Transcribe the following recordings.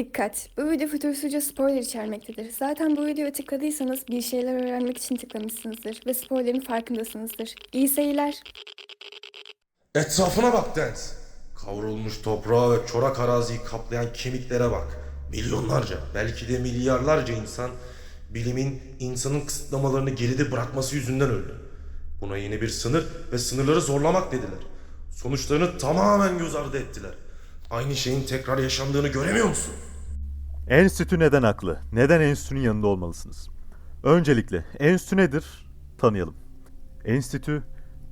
Dikkat! Bu video fütursuzca spoiler içermektedir. Zaten bu videoyu tıkladıysanız bir şeyler öğrenmek için tıklamışsınızdır ve spoilerin farkındasınızdır. İyi seyirler. Etrafına bak Dance. Kavrulmuş toprağa ve çorak araziyi kaplayan kemiklere bak. Milyonlarca, belki de milyarlarca insan bilimin insanın kısıtlamalarını geride bırakması yüzünden öldü. Buna yeni bir sınır ve sınırları zorlamak dediler. Sonuçlarını tamamen göz ardı ettiler. Aynı şeyin tekrar yaşandığını göremiyor musun? Enstitü neden haklı? Neden enstitünün yanında olmalısınız? Öncelikle enstitü nedir? Tanıyalım. Enstitü,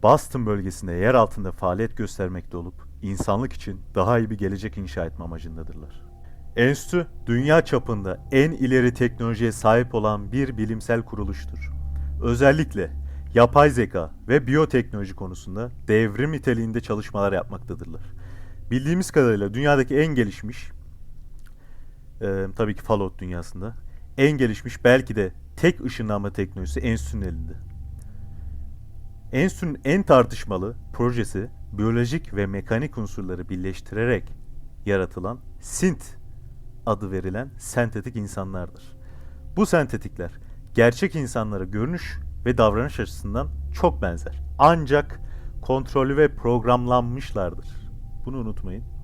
Boston bölgesinde yer altında faaliyet göstermekte olup insanlık için daha iyi bir gelecek inşa etme amacındadırlar. Enstitü, dünya çapında en ileri teknolojiye sahip olan bir bilimsel kuruluştur. Özellikle yapay zeka ve biyoteknoloji konusunda devrim niteliğinde çalışmalar yapmaktadırlar. Bildiğimiz kadarıyla dünyadaki en gelişmiş ee, tabii ki Fallout dünyasında. En gelişmiş belki de tek ışınlanma teknolojisi Enstitü'nün elinde. Enstitü'nün en tartışmalı projesi biyolojik ve mekanik unsurları birleştirerek yaratılan synth adı verilen sentetik insanlardır. Bu sentetikler gerçek insanlara görünüş ve davranış açısından çok benzer. Ancak kontrollü ve programlanmışlardır. Bunu unutmayın.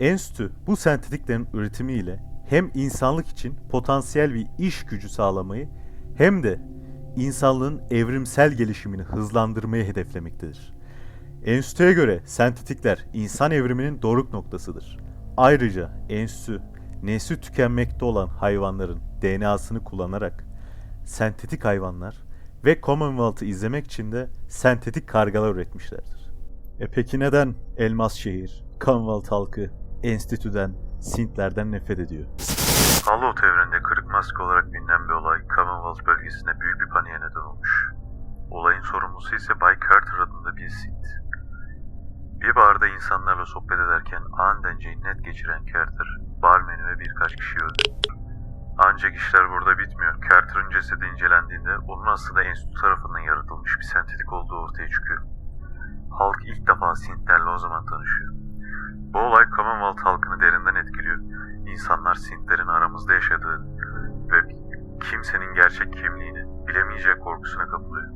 Enstitü bu sentetiklerin üretimiyle hem insanlık için potansiyel bir iş gücü sağlamayı hem de insanlığın evrimsel gelişimini hızlandırmayı hedeflemektedir. Enstitüye göre sentetikler insan evriminin doruk noktasıdır. Ayrıca enstitü nesli tükenmekte olan hayvanların DNA'sını kullanarak sentetik hayvanlar ve Commonwealth'ı izlemek için de sentetik kargalar üretmişlerdir. E peki neden Elmas Şehir, Commonwealth halkı enstitüden, Sintlerden nefret ediyor? Fallout evreninde kırık maske olarak bilinen bir olay Commonwealth bölgesinde büyük bir paniğe neden olmuş. Olayın sorumlusu ise Bay Carter adında bir Sith. Bir barda insanlarla sohbet ederken aniden cinnet geçiren Carter, barmeni ve birkaç kişi öldürdü. Ancak işler burada bitmiyor. Carter'ın cesedi incelendiğinde onun aslında enstitü tarafından yaratılmış bir sentetik olduğu ortaya çıkıyor. Halk ilk defa Sith'lerle o zaman tanışıyor. İnsanlar Sintlerin aramızda yaşadığı ve kimsenin gerçek kimliğini bilemeyecek korkusuna kapılıyor.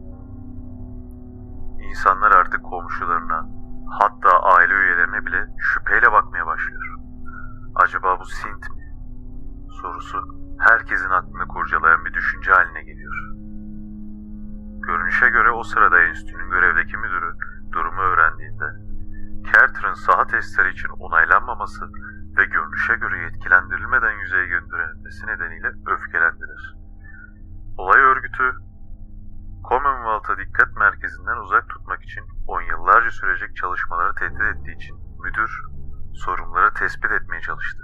İnsanlar artık komşularına, hatta aile üyelerine bile şüpheyle bakmaya başlıyor. Acaba bu Sint mi? Sorusu herkesin aklını kurcalayan bir düşünce haline geliyor. Görünüşe göre o sırada enstitünün görevdeki müdürü durumu öğrendiğinde Carter'ın saha testleri için onaylanmaması ve görünüşe göre yetkilendirilmeden sürecek çalışmaları tehdit ettiği için müdür sorunları tespit etmeye çalıştı.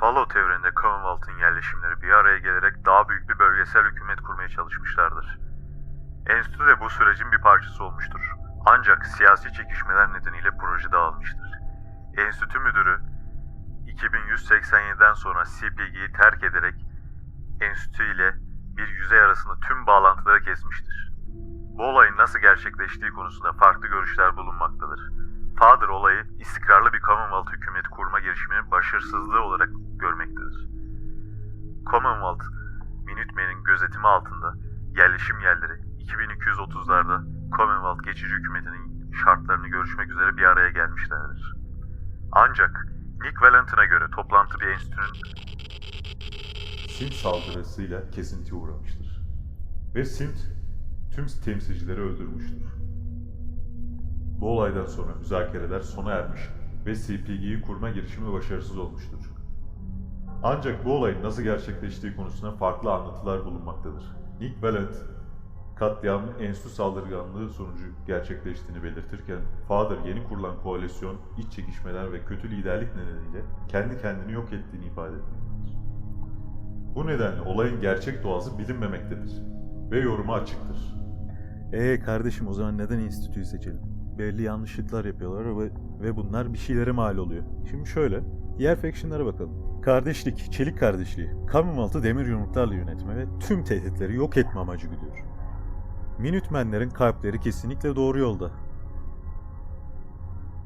Fallout evreninde Commonwealth'ın yerleşimleri bir araya gelerek daha büyük bir bölgesel hükümet kurmaya çalışmışlardır. Enstitü de bu sürecin bir parçası olmuştur. Ancak siyasi çekişmeler nedeniyle proje dağılmıştır. Enstitü müdürü 2187'den sonra CPG'yi terk ederek enstitü ile bir yüzey arasında tüm bağlantıları kesmiştir. Bu olayın nasıl gerçekleştiği konusunda farklı görüşler bulunmaktadır. Father olayı istikrarlı bir Commonwealth hükümeti kurma girişiminin başarısızlığı olarak görmektedir. Commonwealth, Minutemen'in gözetimi altında yerleşim yerleri 2230'larda Commonwealth geçici hükümetinin şartlarını görüşmek üzere bir araya gelmişlerdir. Ancak Nick Valentin'a göre toplantı bir enstitünün Sint saldırısıyla kesintiye uğramıştır. Ve Sint tüm temsilcileri öldürmüştür. Bu olaydan sonra müzakereler sona ermiş ve CPG'yi kurma girişimi başarısız olmuştur. Ancak bu olayın nasıl gerçekleştiği konusunda farklı anlatılar bulunmaktadır. Nick Valent, katliamın enstitü saldırganlığı sonucu gerçekleştiğini belirtirken, Father yeni kurulan koalisyon, iç çekişmeler ve kötü liderlik nedeniyle kendi kendini yok ettiğini ifade etmektedir. Bu nedenle olayın gerçek doğası bilinmemektedir ve yoruma açıktır. Ee kardeşim o zaman neden enstitüyü seçelim? Belli yanlışlıklar yapıyorlar ve, ve bunlar bir şeylere mal oluyor. Şimdi şöyle, diğer faction'lara bakalım. Kardeşlik, çelik kardeşliği, Commonwealth'ı demir yumruklarla yönetme ve tüm tehditleri yok etme amacı güdüyor. Minutemenlerin kalpleri kesinlikle doğru yolda.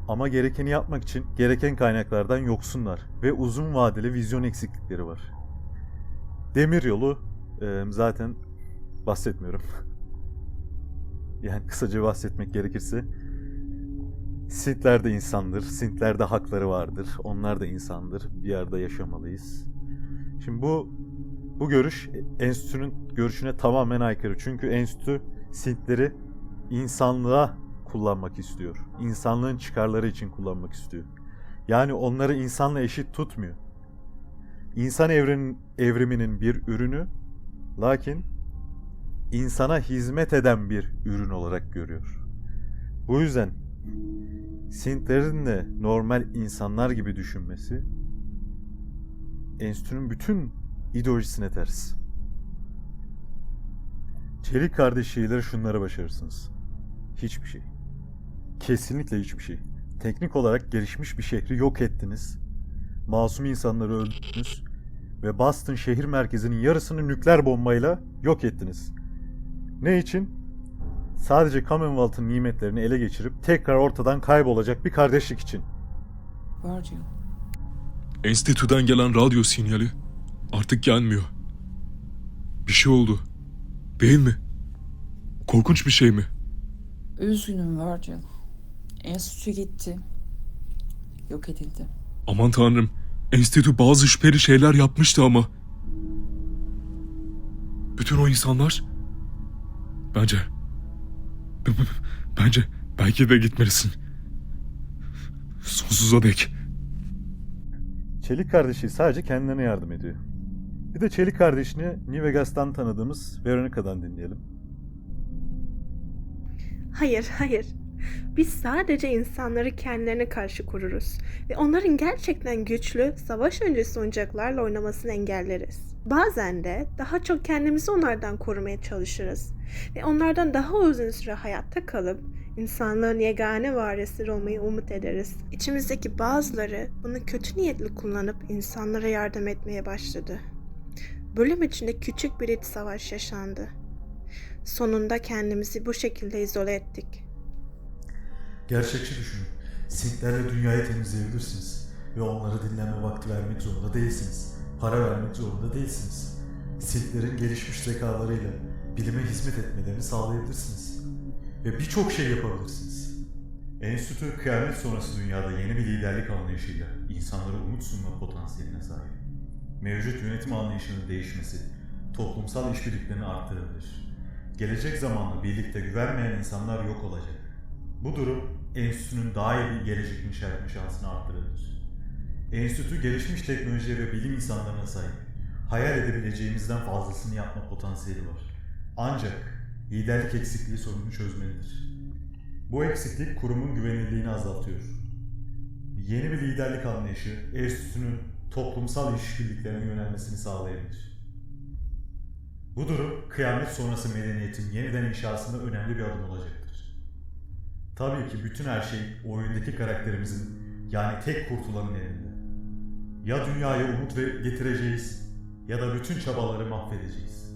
Ama gerekeni yapmak için gereken kaynaklardan yoksunlar ve uzun vadeli vizyon eksiklikleri var. Demiryolu e, zaten bahsetmiyorum. yani kısaca bahsetmek gerekirse Sintler de insandır, Sintler de hakları vardır. Onlar da insandır. Bir yerde yaşamalıyız. Şimdi bu bu görüş enstitünün görüşüne tamamen aykırı. Çünkü enstitü Sintleri insanlığa kullanmak istiyor. İnsanlığın çıkarları için kullanmak istiyor. Yani onları insanla eşit tutmuyor. İnsan evrenin, evriminin bir ürünü lakin insana hizmet eden bir ürün olarak görüyor. Bu yüzden Sintlerin de normal insanlar gibi düşünmesi enstitünün bütün ideolojisine ters. Çelik kardeş şeyleri şunları başarırsınız. Hiçbir şey. Kesinlikle hiçbir şey. Teknik olarak gelişmiş bir şehri yok ettiniz. Masum insanları öldürdünüz. Ve Boston şehir merkezinin yarısını nükleer bombayla yok ettiniz. Ne için? Sadece Commonwealth'ın nimetlerini ele geçirip tekrar ortadan kaybolacak bir kardeşlik için. Virgil, Enstitüden gelen radyo sinyali artık gelmiyor. Bir şey oldu. Değil mi? Korkunç bir şey mi? üzgünüm Virgil. Enstitü gitti. Yok edildi. Aman tanrım. Enstitü bazı şüpheli şeyler yapmıştı ama. Bütün o insanlar... Bence... b- b- Bence belki de gitmelisin. Sonsuza dek. Çelik kardeşi sadece kendilerine yardım ediyor. Bir de Çelik kardeşini New Vegas'tan tanıdığımız Veronica'dan dinleyelim. Hayır, hayır. Biz sadece insanları kendilerine karşı koruruz ve onların gerçekten güçlü, savaş öncesi oyuncaklarla oynamasını engelleriz. Bazen de daha çok kendimizi onlardan korumaya çalışırız ve onlardan daha uzun süre hayatta kalıp insanlığın yegane varisleri olmayı umut ederiz. İçimizdeki bazıları bunu kötü niyetli kullanıp insanlara yardım etmeye başladı. Bölüm içinde küçük bir iç savaş yaşandı. Sonunda kendimizi bu şekilde izole ettik. Gerçekçi düşünün. Sintlerle dünyayı temizleyebilirsiniz. Ve onlara dinlenme vakti vermek zorunda değilsiniz. Para vermek zorunda değilsiniz. Sintlerin gelişmiş zekalarıyla bilime hizmet etmelerini sağlayabilirsiniz. Ve birçok şey yapabilirsiniz. Enstitü kıyamet sonrası dünyada yeni bir liderlik anlayışıyla insanlara umut sunma potansiyeline sahip. Mevcut yönetim anlayışının değişmesi toplumsal işbirliklerini arttırabilir. Gelecek zamanla birlikte güvenmeyen insanlar yok olacak. Bu durum enstitünün daha iyi bir gelecek inşa etme şansını arttırabilir. Enstitü gelişmiş teknoloji ve bilim insanlarına sahip. Hayal edebileceğimizden fazlasını yapma potansiyeli var. Ancak liderlik eksikliği sorununu çözmelidir. Bu eksiklik kurumun güvenilirliğini azaltıyor. Yeni bir liderlik anlayışı enstitünün toplumsal işbirliklerine yönelmesini sağlayabilir. Bu durum kıyamet sonrası medeniyetin yeniden inşasında önemli bir adım olacaktır. Tabii ki bütün her şey oyundaki karakterimizin yani tek kurtulanın elinde. Ya dünyaya umut ve getireceğiz ya da bütün çabaları mahvedeceğiz.